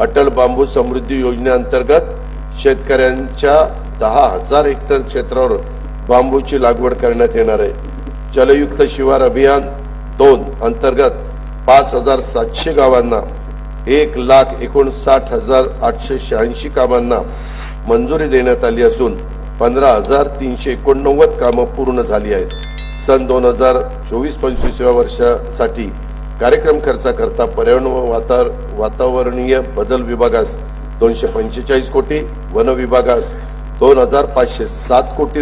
अटल बांबू समृद्धी योजनेअंतर्गत शेतकऱ्यांच्या दहा हजार हेक्टर क्षेत्रावर बांबूची लागवड करण्यात येणार आहे. जलयुक्त शिवार अभियान दोन अंतर्गत पाच हजार सातशे गावांना एक लाख एकोणसाठ हजार आठशे शहाऐंशी कामांना मंजुरी देण्यात आली असून पंधरा हजार तीनशे एकोणनव्वद कामं पूर्ण झाली आहेत. सन दोन हजार चोवीस पंचवीस या वर्षासाठी कार्यक्रम खर्चाकरता पर्यावरण व वातार वातावरणीय बदल विभागास दोनशे पंचेचाळीस कोटी वन विभागास दोन हजार पाचशे सात कोटी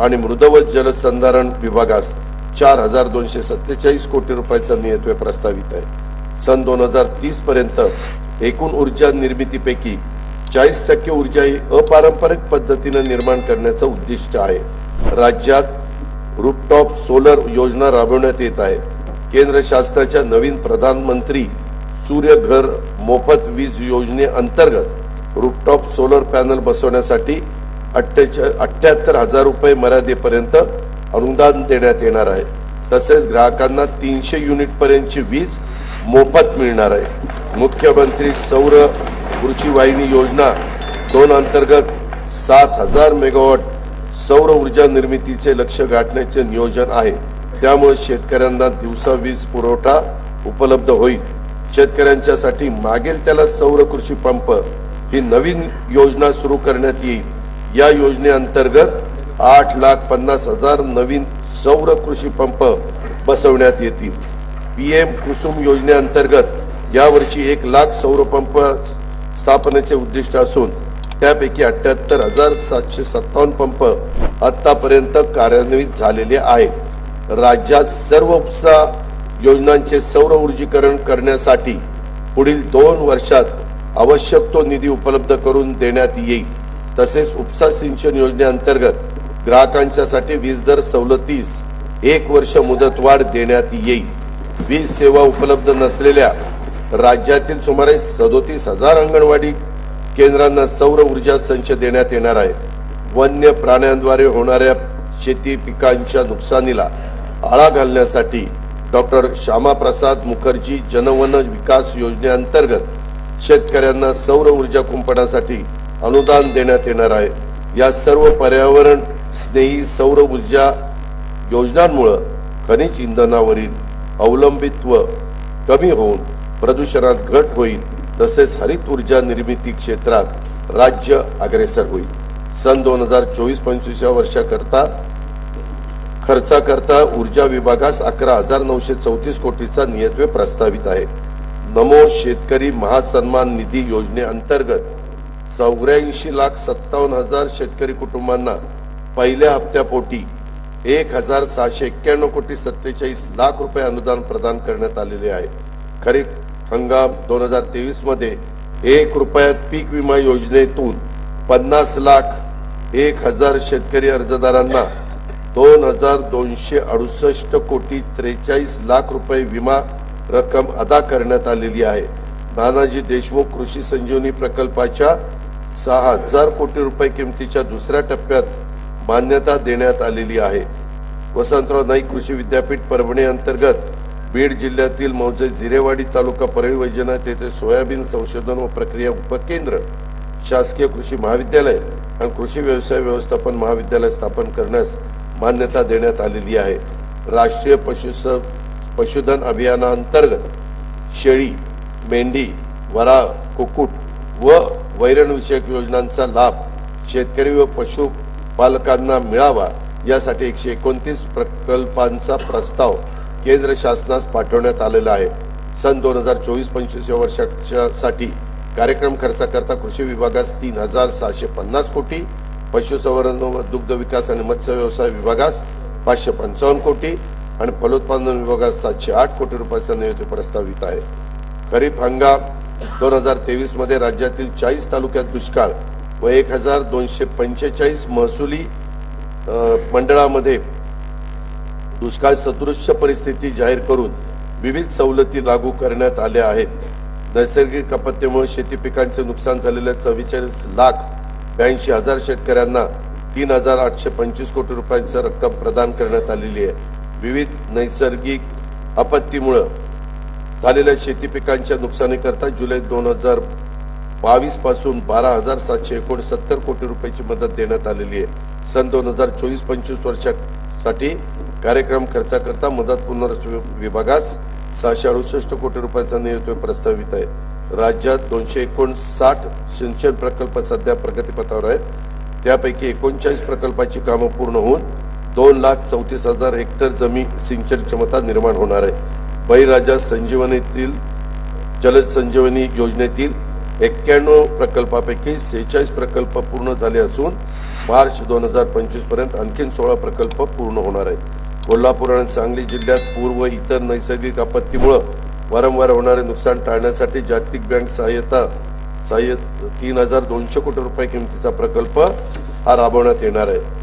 आणि मृद व जलसंधारण विभागास चार हजार दोनशे सत्तेचाळीस कोटी रुपयाचा नियतव्य प्रस्तावित आहे. सन दोन हजार तीस पर्यंत एकूण ऊर्जा निर्मितीपैकी चाळीस टक्के ऊर्जा ही अपारंपरिक पद्धतीने निर्माण करण्याचं उद्दिष्ट आहे. राज्यात रूपटॉप सोलर योजना राबवण्यात येत आहे. केंद्र शासनाच्या नवीन प्रधानमंत्री सूर्यघर मोफत वीज योजनेअंतर्गत रूपटॉप सोलर पॅनल बसवण्यासाठी अठ्ठ्याहत्तर हजार रुपये मर्यादेपर्यंत अनुदान देण्यात येणार आहे. तसेच ग्राहकांना तीनशे युनिट पर्यंतची वीज मोफत मिळणार आहे. मुख्यमंत्री सौर कृषी वाहिनी योजना दोन अंतर्गत सात हजार मेगावॉट सौर ऊर्जा निर्मितीचे लक्ष गाठण्याचे नियोजन आहे. त्यामुळे शेतकऱ्यांना दिवसा वीज पुरवठा उपलब्ध होईल. शेतकऱ्यांच्यासाठी मागेल त्याला सौर कृषी पंप ही नवीन योजना सुरू करण्यात येईल. या योजनेअंतर्गत आठ लाख पन्नास हजार नवीन सौर कृषी पंप बसवण्यात येतील. पीएम कुसुम योजनेअंतर्गत यावर्षी एक लाख सौर पंप स्थापनेचे उद्दिष्ट असून त्यापैकी अठ्याहत्तर हजार सातशे सत्तावन्न पंप आतापर्यंत कार्यान्वित झालेले आहेत. राज्यात सर्व उपसा योजनांचे सौर ऊर्जीकरण करण्यासाठी पुढील दोन वर्षात आवश्यक तो निधी उपलब्ध करून देण्यात येईल. तसेच उपसा सिंचन योजनेअंतर्गत ग्राहकांच्यासाठी वीज दर सवलतीस एक वर्ष मुदतवाढ देण्यात येईल. वीज सेवा उपलब्ध नसलेल्या राज्यातील सुमारे सदोतीस हजार अंगणवाडी केंद्रांना सौर ऊर्जा संच देण्यात येणार आहे. वन्य प्राण्यांद्वारे होणाऱ्या शेती पिकांच्या नुकसानीला आळा घालण्यासाठी डॉक्टर श्यामाप्रसाद मुखर्जी जनवन विकास योजनेअंतर्गत शेतकऱ्यांना सौर ऊर्जा कुंपणासाठी अनुदान देण्यात येणार आहे. या सर्व पर्यावरण स्नेही सौर ऊर्जा योजनांमुळं खनिज इंधनावरील अवलंबित्व कमी होऊन प्रदूषणात घट होईल तसेच हरित ऊर्जा निर्मिती क्षेत्रात राज्य अग्रेसर होईल. सन दोन हजार चोवीस पंचवीस या वर्षाकरता खर्चाकरता ऊर्जा विभागास अकरा हजार नऊशे चौतीस कोटीचा नियतव्य प्रस्तावित आहे. नमो शेतकरी महासन्मान निधी योजनेअंतर्गत चौऱ्याऐंशी लाख सत्तावन्न हजार शेतकरी कुटुंबांना पहिल्या हप्त्यापोटी एक हजार सहाशे एक्क्याण्णव कोटी सत्तेचाळीस लाख रुपये अनुदान प्रदान करण्यात आलेले आहे. खरीप हंगाम दोन हजार तेवीसमध्ये एक रुपयात पीक विमा योजनेतून पन्नास लाख एक हजार शेतकरी अर्जदारांना दोन हजार दोनशे अडुसष्ट कोटी त्रेचाळीस लाख रुपये विमा रक्कम अदा करण्यात आलेली आहे. नानाजी देशमुख कृषी संजीवनी प्रकल्पाच्या सहा हजार कोटी रुपये किमतीच्या दुसऱ्या टप्प्यात मान्यता देण्यात आलेली आहे. वसंतराव नाईक कृषी विद्यापीठ परभणी अंतर्गत बीड जिल्ह्यातील मौजे जिरेवाडी तालुका परळी वैजनाथ येथे सोयाबीन संशोधन व प्रक्रिया उपकेंद्र शासकीय कृषी महाविद्यालय आणि कृषी व्यवसाय व्यवस्थापन महाविद्यालय स्थापन करण्यास मान्यता देण्यात आलेली आहे. राष्ट्रीय पशुस पशुधन अभियानाअंतर्गत शेळी मेंढी वरा कुक्कुट व वैरणविषयक योजनांचा लाभ शेतकरी व पशुपालकांना मिळावा यासाठी एकशे एकोणतीस प्रकल्पांचा प्रस्ताव केंद्र शासनास पाठवण्यात आलेला आहे. सन दोन हजार चोवीस पंचवीस या साठी कार्यक्रम खर्चाकरता कृषी विभागास तीन हजार सहाशे पन्नास कोटी पशुसंवर्धन व दुग्ध विकास आणि मत्स्य व्यवसाय विभागास पाचशे पंचावन्न कोटी आणि फलोत्पादन विभागास सातशे आठ कोटी रुपयाचा नियोजित प्रस्तावित आहे. खरीप हंगाम दोन हजार तेवीसमध्ये राज्यातील चाळीस तालुक्यात दुष्काळ व एक हजार दोनशे पंचेचाळीस महसुली मंडळामध्ये दुष्काळ सदृश्य परिस्थिती जाहीर करून विविध सवलती लागू करण्यात आल्या आहेत. नैसर्गिक आपत्तीमुळे शेती पिकांचे नुकसान झालेल्या चव्वेचाळीस लाख ब्याऐंशी हजार शेतकऱ्यांना तीन हजार आठशे पंचवीस कोटी रुपयांची रक्कम प्रदान करण्यात आलेली आहे. विविध नैसर्गिक आपत्तीमुळं झालेल्या शेती पिकांच्या नुकसानीकरता जुलै दोन हजार बावीसपासून बारा हजार सातशे एकोणसत्तर कोटी रुपयाची मदत देण्यात आलेली आहे. सन दोन हजार चोवीस पंचवीस वर्षासाठी कार्यक्रम खर्चाकरता मदत पुनर्विभागास सहाशे अडुसष्ट कोटी रुपयाचा नियोजन प्रस्तावित आहे. राज्यात दोनशे एकोणसाठ सिंचन प्रकल्प सध्या प्रगतीपथावर आहेत. त्यापैकी एकोणचाळीस प्रकल्पाची कामं पूर्ण होऊन दोन लाख चौतीस हजार हेक्टर जमीन सिंचन क्षमता निर्माण होणार आहे. बळीराजा संजीवनीतील जलसंजीवनी योजनेतील एक्क्याण्णव प्रकल्पापैकी सेहेचाळीस प्रकल्प पूर्ण झाले असून मार्च दोन हजार पंचवीसपर्यंत आणखीन सोळा प्रकल्प पूर्ण होणार आहेत. कोल्हापूर आणि सांगली जिल्ह्यात पूर व इतर नैसर्गिक आपत्तीमुळं वारंवार होणारे नुकसान टाळण्यासाठी जागतिक बँक सहाय्यता सहाय्य तीन हजार दोनशे कोटी रुपये किमतीचा प्रकल्प हा राबवण्यात येणार आहे.